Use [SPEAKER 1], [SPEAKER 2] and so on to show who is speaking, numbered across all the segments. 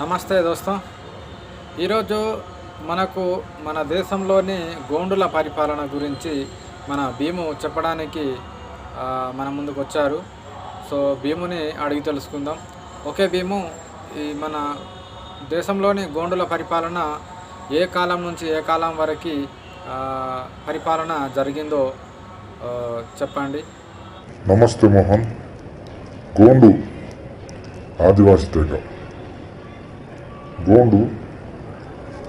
[SPEAKER 1] నమస్తే దోస్తం. ఈరోజు మనకు మన దేశంలోని గోండుల పరిపాలన గురించి మన భీము చెప్పడానికి మన ముందుకు వచ్చారు. సో భీముని అడిగి తెలుసుకుందాం. ఓకే భీము ఈ మన దేశంలోని గోండుల పరిపాలన ఏ కాలం నుంచి ఏ కాలం వరకు పరిపాలన జరిగిందో చెప్పండి.
[SPEAKER 2] నమస్తే మోహన్. గోండు ఆదివాసి తెగ గోండు.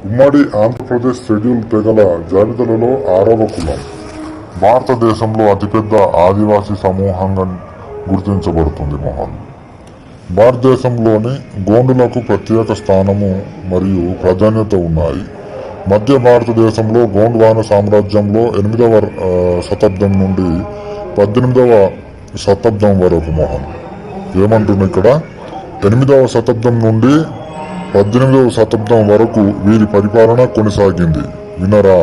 [SPEAKER 2] ఉమ్మడి ఆంధ్రప్రదేశ్ షెడ్యూల్ తెగల జాబితాలలో ఆరవ కులం. భారతదేశంలో అతిపెద్ద ఆదివాసీ సమూహంగా గుర్తించబడుతుంది మోహన్ భారతదేశంలోని గోండులకు ప్రత్యేక స్థానము మరియు ప్రాధాన్యత ఉన్నాయి. మధ్య భారతదేశంలో గోండ్వాన సామ్రాజ్యంలో ఎనిమిదవ శతాబ్దం నుండి పద్దెనిమిదవ శతాబ్దం వరకు మోహన్ ఏమంటున్నా ఇక్కడ? ఎనిమిదవ శతాబ్దం నుండి పద్దెనిమిదవ శతాబ్దం వరకు వీరి పరిపాలన కొనసాగింది. వినరా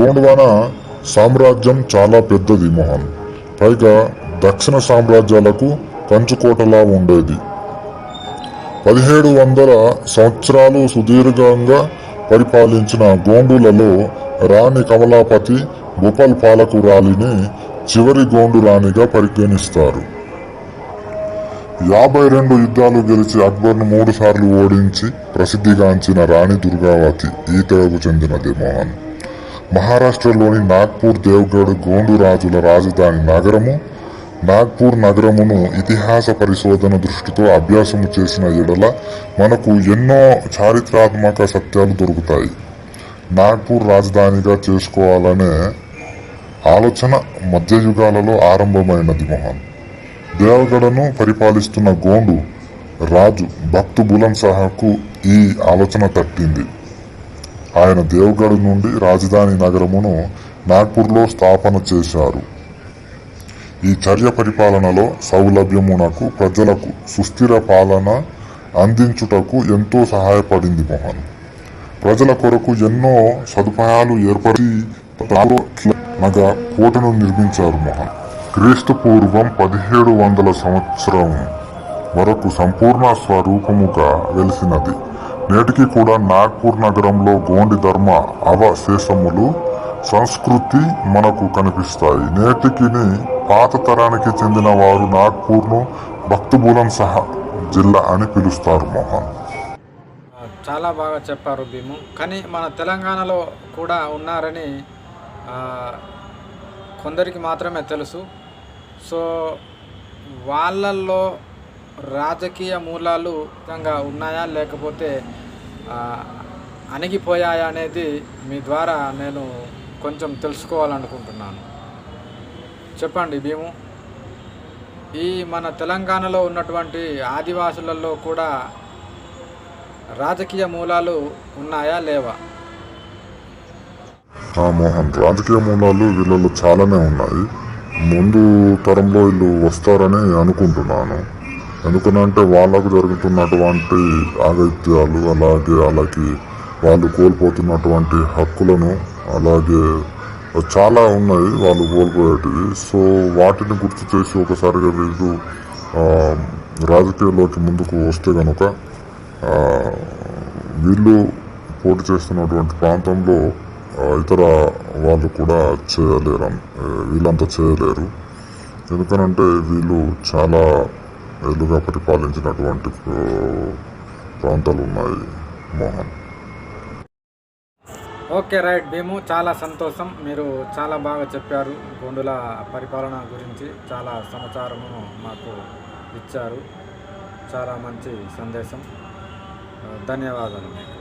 [SPEAKER 2] గోండ్వానా సామ్రాజ్యం చాలా పెద్దది మోహన్. పైగా దక్షిణ సామ్రాజ్యాలకు కంచుకోటలా ఉండేది. పదిహేడు వందల సంవత్సరాలు సుదీర్ఘంగా పరిపాలించిన గోండులలో రాణి కమలాపతి భూపాల్ పాలకురాలిని చివరి గోండు రాణిగా పరిగణిస్తారు. యాభై రెండు యుద్ధాలు గెలిచి అక్బర్ను మూడు సార్లు ఓడించి ప్రసిద్ధిగాంచిన రాణి దుర్గావతి ఈతలకు చెందినది మోహన్. మహారాష్ట్రలోని నాగ్పూర్ దేవ్గఢ్ గోండు రాజుల రాజధాని నగరము నాగ్పూర్ నగరమును ఇతిహాస పరిశోధన దృష్టితో అభ్యాసము చేసిన ఎడల మనకు ఎన్నో చారిత్రాత్మక సత్యాలు దొరుకుతాయి. నాగ్పూర్ రాజధానిగా చేసుకోవాలనే ఆలోచన మధ్యయుగాలలో ఆరంభమైనది మోహన్. దేవగఢను పరిపాలిస్తున్న గోండు రాజు భక్తు బులం సహాకు ఈ ఆలోచన తట్టింది. ఆయన దేవగఢ్ నుండి రాజధాని నగరమును నాగ్పూర్లో స్థాపన చేశారు. ఈ చర్య పరిపాలనలో సౌలభ్యమునకు ప్రజలకు సుస్థిర పాలన అందించుటకు ఎంతో సహాయపడింది మోహన్. ప్రజల కొరకు ఎన్నో సదుపాయాలు ఏర్పడి నగ కోటను నిర్మించారు మోహన్. క్రీస్తు పూర్వం పదిహేడు వందల సంవత్సరం వరకు సంపూర్ణ స్వరూపముగా వెలిసినది. నేటికి కూడా నాగ్పూర్ నగరంలో గోండి ధర్మ అవశేషములు సంస్కృతి మనకు కనిపిస్తాయి. నేటికి పాత తరానికి చెందిన వారు నాగ్పూర్ను భక్తుబులం సహా జిల్లా అని పిలుస్తారు మోహన్.
[SPEAKER 1] చాలా బాగా చెప్పారు భీము. కానీ మన తెలంగాణలో కూడా ఉన్నారని కొందరికి మాత్రమే తెలుసు. సో వాళ్ళల్లో రాజకీయ మూలాలు నిజంగా ఉన్నాయా లేకపోతే అణిగిపోయాయా అనేది మీ ద్వారా నేను కొంచెం తెలుసుకోవాలనుకుంటున్నాను. చెప్పండి భీము. ఈ మన తెలంగాణలో ఉన్నటువంటి ఆదివాసులలో కూడా రాజకీయ మూలాలు ఉన్నాయా లేవా?
[SPEAKER 2] మోహన్ రాజకీయ మూలాలు వీళ్ళలో చాలానే ఉన్నాయి. ముందు తరంలో వీళ్ళు వస్తారని అనుకుంటున్నాను. ఎందుకనంటే వాళ్ళకు జరుగుతున్నటువంటి ఆగత్యాలు అలాగే వాళ్ళకి వాళ్ళు కోల్పోతున్నటువంటి హక్కులను అలాగే చాలా ఉన్నాయి వాళ్ళు కోల్పోయేటివి. సో వాటిని గుర్తు చేసి ఒకసారిగా వీళ్ళు రాజకీయాల్లోకి ముందుకు వస్తే కనుక వీళ్ళు పోటీ చేస్తున్నటువంటి ప్రాంతంలో ఇతర వాళ్ళు కూడా చేయలేరు. వీళ్ళంతా చేయలేరు. ఎందుకనంటే వీళ్ళు చాలా ఏళ్ళుగా పరిపాలించినటువంటి ప్రాంతాలు ఉన్నాయి మోహన్.
[SPEAKER 1] Okay right. భీము చాలా సంతోషం. మీరు చాలా బాగా చెప్పారు. గొండుల పరిపాలన గురించి చాలా సమాచారము మాకు ఇచ్చారు. చాలా మంచి సందేశం. ధన్యవాదాలు మీకు.